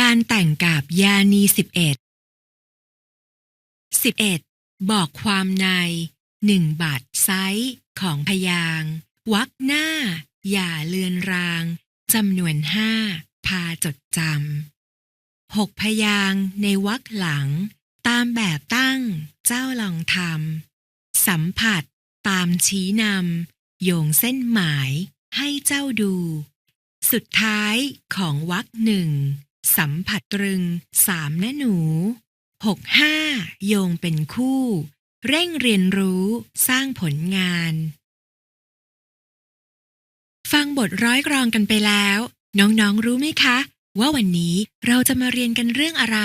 การแต่งกาบยานีสิบเอ็ดสิบเอ็ดบอกความในหนึ่งบาทไซส์ของพยางวรรคหน้า อย่าเลือนรางจำนวนห้าพาจดจำหกพยางในวรรคหลัง ตามแบบตั้งเจ้าลองทำสัมผัส ตามชี้นำโยงเส้นหมายให้เจ้าดู สุดท้ายของวรรคหนึ่ง สัมผัสตรึงสามนะหนูหกห้าโยงเป็นคู่ เร่งเรียนรู้สร้างผลงาน ฟังบทร้อยกรองกันไปแล้ว น้องๆรู้ไหมคะ ว่าวันนี้เราจะมาเรียนกันเรื่องอะไร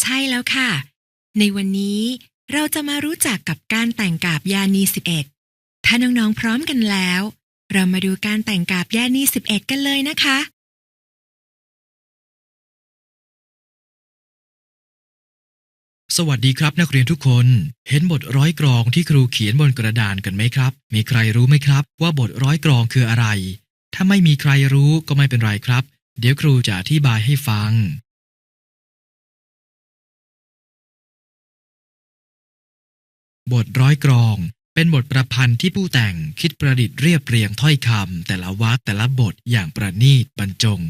ใช่แล้วค่ะ ในวันนี้เราจะมารู้จักกับการแต่งกาบยานี 11 ถ้าน้องๆพร้อมกันแล้ว เรามาดูการแต่งกาบยานี 11 กันเลยนะคะ สวัสดีครับนักเรียนทุกคน เห็นบทร้อยกรองที่ครูเขียนบนกระดานกันไหมครับ มีใครรู้ไหมครับ ว่าบทร้อยกรองคืออะไร ถ้าไม่มีใครรู้ก็ไม่เป็นไรครับ เดี๋ยวครูจะอธิบายให้ฟัง บทร้อยกรอง เป็นบทประพันธ์ที่ผู้แต่งคิดประดิษฐ์เรียบเรียงถ้อยคำแต่ละวรรคแต่ละบทอย่างประณีตบรรจง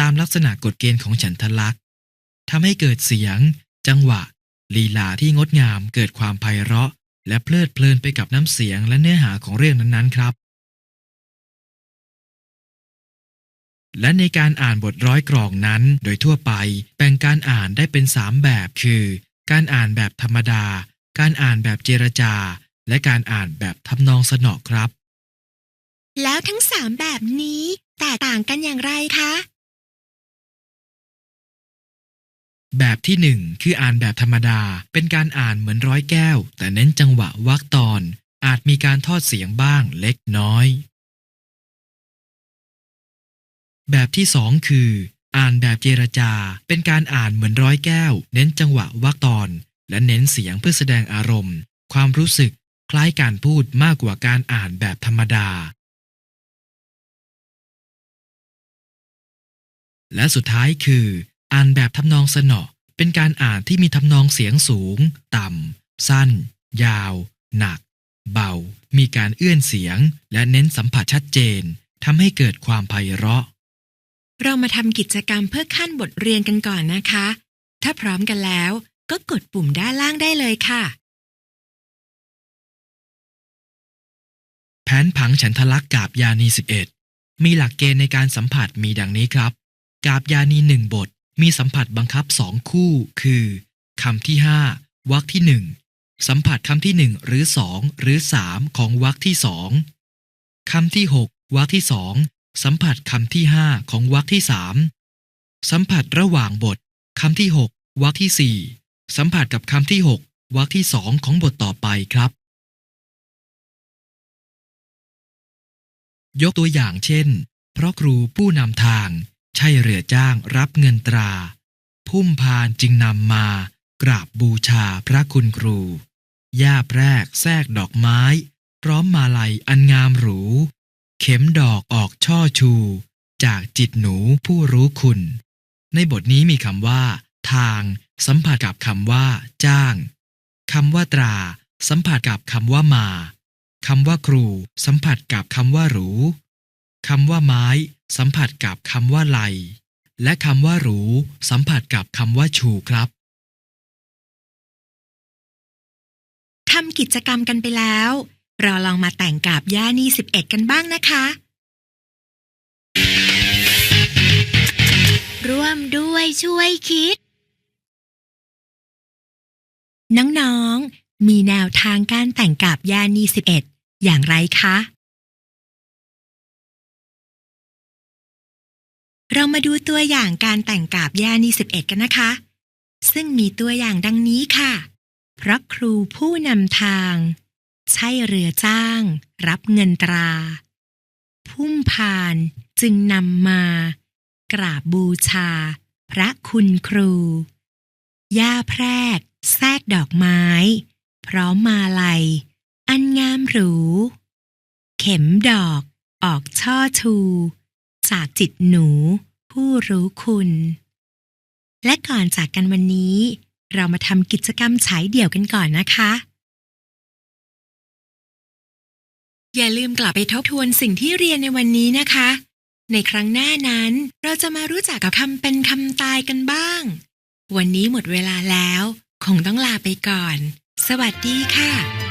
ตามลักษณะกฎเกณฑ์ของฉันทลักษณ์ทำให้เกิดเสียง จังหวะ ลีลาที่งดงามเกิดความไพเราะ และเพลิดเพลินไปกับน้ำเสียงและเนื้อหาของเรื่องนั้นๆครับ และในการอ่านบทร้อยกรองนั้น โดยทั่วไปแบ่งการอ่านได้เป็น 3 แบบ คือ การอ่านแบบธรรมดา การอ่านแบบเจรจา และการอ่านแบบทำนองสนอครับ แล้วทั้งสามแบบนี้แตกต่างกันอย่างไรคะ แบบที่หนึ่งคืออ่านแบบธรรมดา เป็นการอ่านเหมือนร้อยแก้ว แต่เน้นจังหวะวรรคตอน อาจมีการทอดเสียงบ้างเล็กน้อย แบบที่สองคือ อ่านแบบเจรจา เป็นการอ่านเหมือนร้อยแก้ว เน้นจังหวะวรรคตอน และเน้นเสียงเพื่อแสดงอารมณ์ ความรู้สึก คล้ายการพูดมากกว่าการอ่านแบบธรรมดา และสุดท้ายคือ อ่านแบบทำนองสนอเป็นการอ่านที่มีทำนองเสียงสูง ต่ำ สั้น ยาว หนัก เบา มีการเอื้อนเสียง และเน้นสัมผัสชัดเจนทำให้เกิดความไพเราะ เรามาทำกิจกรรมเพื่อขั้นบทเรียนกันก่อนนะคะ ถ้าพร้อมกันแล้วก็กดปุ่มด้านล่างได้เลยค่ะ แผนผังฉันทลักษณ์กาบยานี 11 มีหลักเกณฑ์ในการสัมผัสมีดังนี้ครับ กาบยานีหนึ่งบท มีสัมผัสบังคับสองคู่ คือคำที่ห้าวรรคที่หนึ่งสัมผัสคำที่หนึ่งหรือสองหรือสามของวรรคที่สองคำที่หกวรรคที่สองสัมผัสคำที่ห้าของวรรคที่สามสัมผัสระหว่างบทคำที่หกวรรคที่สี่สัมผัสกับคำที่หกวรรคที่สองของบทต่อไปครับ ยกตัวอย่างเช่น เพราะครูผู้นำทาง ช่เรือจ้างรับเงินตรา พุ่มพานจึงนำมากราบบูชาพระคุณครู ย่าแพรกแทรกดอกไม้ พร้อมมาลัยอันงามหรู เข็มดอกออกช่อชู จากจิตหนูผู้รู้คุณ ในบทนี้มีคำว่า ทาง สัมผัสกับคำว่า จ้างคำว่าตรา สัมผัสกับคำว่ามาคำว่าครู สัมผัสกับคำว่าหรู คำว่าไม้ สัมผัสกับคำว่าไหล และคำว่าหรู สัมผัสกับคำว่าชูครับทำกิจกรรมกันไปแล้ว เราลองมาแต่งกาบย่านี่11 กันบ้างนะคะ ร่วมด้วยช่วยคิด น้องๆ มีแนวทางการแต่งกาบย่านี่11 อย่างไรคะ เรามาดูตัวอย่างการแต่งกาบย่านี่11 กันนะคะ ซึ่งมีตัวอย่างดังนี้ค่ะ เพราะครูผู้นำทาง ใช่เรือจ้าง รับเงินตรา พุ่มพานจึงนำมา กราบบูชา พระคุณครู ย่าแพรก แทรกดอกไม้ พร้อมมาลัย อันงามหรู เข็มดอก ออกช่อชู จากจิตหนู ผู้รู้คุณ และก่อนจากกันวันนี้ เรามาทำกิจกรรมฉายเดี่ยวกันก่อนนะคะ อย่าลืมกลับไปทบทวนสิ่งที่เรียนในวันนี้นะคะ ในครั้งหน้านั้น เราจะมารู้จักกับคำเป็นคำตายกันบ้าง วันนี้หมดเวลาแล้ว คงต้องลาไปก่อน สวัสดีค่ะ